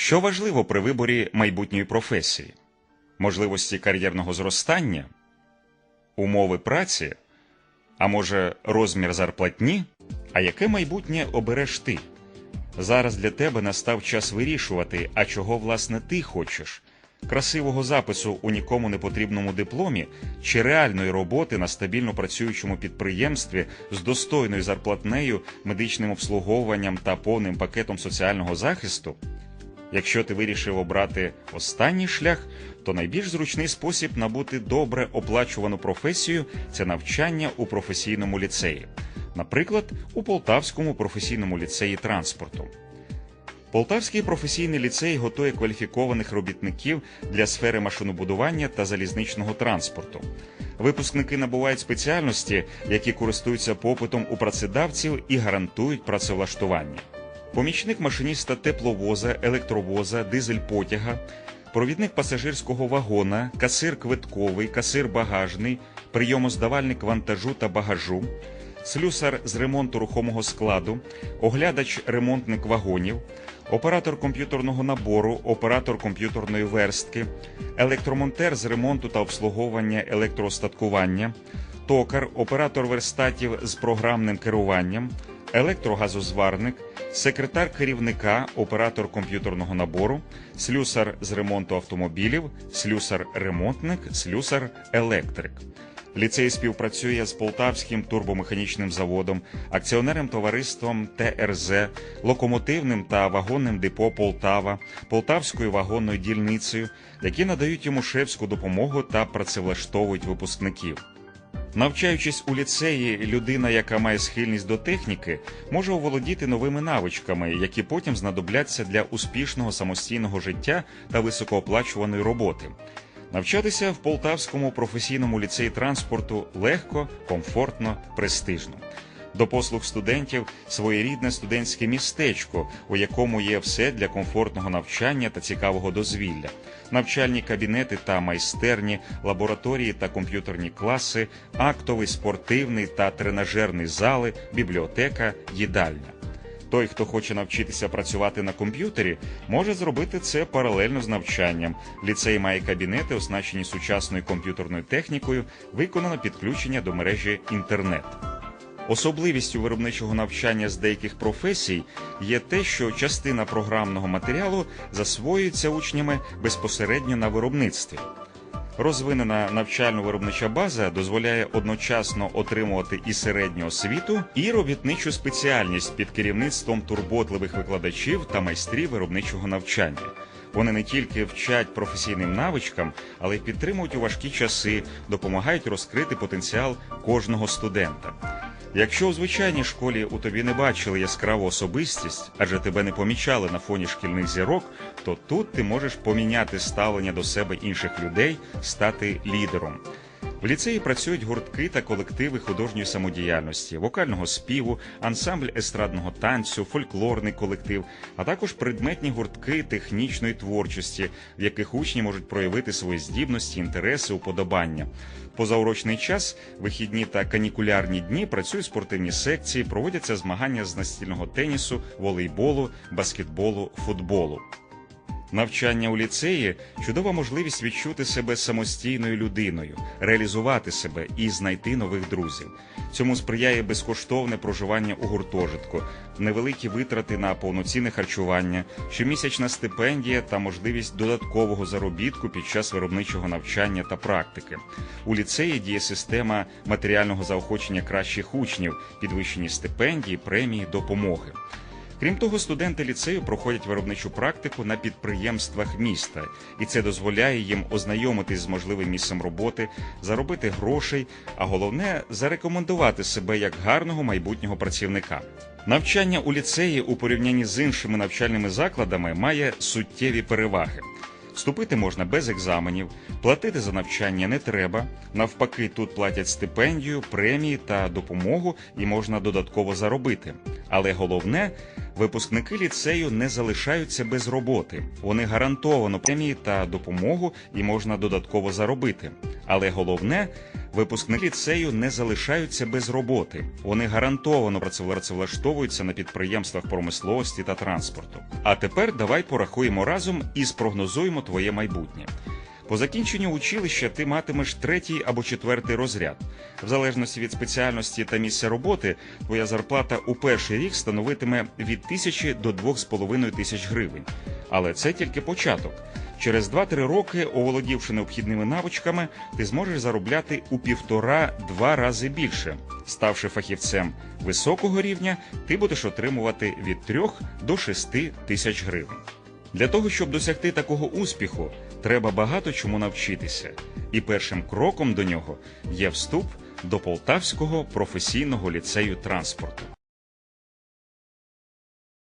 Що важливо при виборі майбутньої професії? Можливості кар'єрного зростання, умови праці, а може розмір зарплатні? А яке майбутнє обереш ти? Зараз для тебе настав час вирішувати, а чого власне ти хочеш красивого запису у нікому не потрібному дипломі чи реальної роботи на стабільно працюючому підприємстві з достойною зарплатнею, медичним обслуговуванням та повним пакетом соціального захисту. Якщо ти вирішив обрати останній шлях, то найбільш зручний спосіб набути добре оплачувану професію це навчання у професійному ліцеї, наприклад, у Полтавському професійному ліцеї транспорту. Полтавський професійний ліцей готує кваліфікованих робітників для сфери машинобудування та залізничного транспорту. Випускники набувають спеціальності, які користуються попитом у працедавців і гарантують працевлаштування. Помічник машиніста тепловоза, електровоза, дизель-потяга, провідник пасажирського вагона, касир квитковий, касир багажний, прийомоздавальник вантажу та багажу, слюсар з ремонту рухомого складу, оглядач ремонтник вагонів, оператор комп'ютерного набору, оператор комп'ютерної верстки, електромонтер з ремонту та обслуговування електроостаткування, токар, оператор верстатів з програмним керуванням, електрогазозварник, секретар керівника, оператор комп'ютерного набору, слюсар з ремонту автомобілів, слюсар-ремонтник, слюсар-електрик. Ліцей співпрацює з Полтавським турбомеханічним заводом, акціонерним товариством ТРЗ, локомотивним та вагонним депо Полтава, Полтавською вагонною дільницею, які надають йому шефську допомогу та працевлаштовують випускників. Навчаючись у ліцеї, людина, яка має схильність до техніки, може оволодіти новими навичками, які потім знадобляться для успішного самостійного життя та високооплачуваної роботи. Навчатися в Полтавському професійному ліцеї транспорту легко, комфортно, престижно. До послуг студентів своєрідне студентське містечко, у якому є все для комфортного навчання та цікавого дозвілля, навчальні кабінети та майстерні, лабораторії та комп'ютерні класи, актовий, спортивний та тренажерний зали, бібліотека, їдальня. Той, хто хоче навчитися працювати на комп'ютері, може зробити це паралельно з навчанням. Ліцей має кабінети, оснащені сучасною комп'ютерною технікою, виконано підключення до мережі інтернет. Особливістю виробничого навчання з деяких професій є те, що частина програмного матеріалу засвоюється учнями безпосередньо на виробництві. Розвинена навчально-виробнича база дозволяє одночасно отримувати і середню освіту, і робітничу спеціальність під керівництвом турботливих викладачів та майстрів виробничого навчання. Вони не тільки вчать професійним навичкам, але й підтримують у важкі часи, допомагають розкрити потенціал кожного студента. Якщо у звичайній школі у тобі не бачили яскраву особистість, адже тебе не помічали на фоні шкільних зірок, то тут ти можеш поміняти ставлення до себе інших людей, стати лідером. В ліцеї працюють гуртки та колективи художньої самодіяльності, вокального співу, ансамбль естрадного танцю, фольклорний колектив, а також предметні гуртки технічної творчості, в яких учні можуть проявити свої здібності, інтереси, уподобання. Позаурочний час, вихідні та канікулярні дні працюють спортивні секції, проводяться змагання з настільного тенісу, волейболу, баскетболу, футболу. Навчання у ліцеї чудова можливість відчути себе самостійною людиною, реалізувати себе і знайти нових друзів. Цьому сприяє безкоштовне проживання у гуртожитку, невеликі витрати на повноцінне харчування, щомісячна стипендія та можливість додаткового заробітку під час виробничого навчання та практики. У ліцеї діє система матеріального заохочення кращих учнів, підвищені стипендії, премії, допомоги. Крім того, студенти ліцею проходять виробничу практику на підприємствах міста, і це дозволяє їм ознайомитись з можливим місцем роботи, заробити грошей, а головне зарекомендувати себе як гарного майбутнього працівника. Навчання у ліцеї у порівнянні з іншими навчальними закладами має суттєві переваги. Вступити можна без екзаменів, платити за навчання не треба. Навпаки, тут платять стипендію, премії та допомогу і можна додатково заробити. Але головне, випускники ліцею не залишаються без роботи. Вони гарантовано премії та допомогу і можна додатково заробити. Але головне, Випускники ліцею не залишаються без роботи. Вони гарантовано працевлаштовуються на підприємствах промисловості та транспорту. А тепер давай порахуємо разом і спрогнозуємо твоє майбутнє. По закінченню училища ти матимеш третій або четвертий розряд. В залежності від спеціальності та місця роботи, твоя зарплата у перший рік становитиме від тисячі до двох з половиною тисяч гривень. Але це тільки початок. Через 2-3 роки, оволодівши необхідними навичками, ти зможеш заробляти у півтора-два рази більше. Ставши фахівцем високого рівня, ти будеш отримувати від 3 до 6 тисяч гривень. Для того, щоб досягти такого успіху, треба багато чому навчитися. І першим кроком до нього є вступ до Полтавського професійного ліцею транспорту.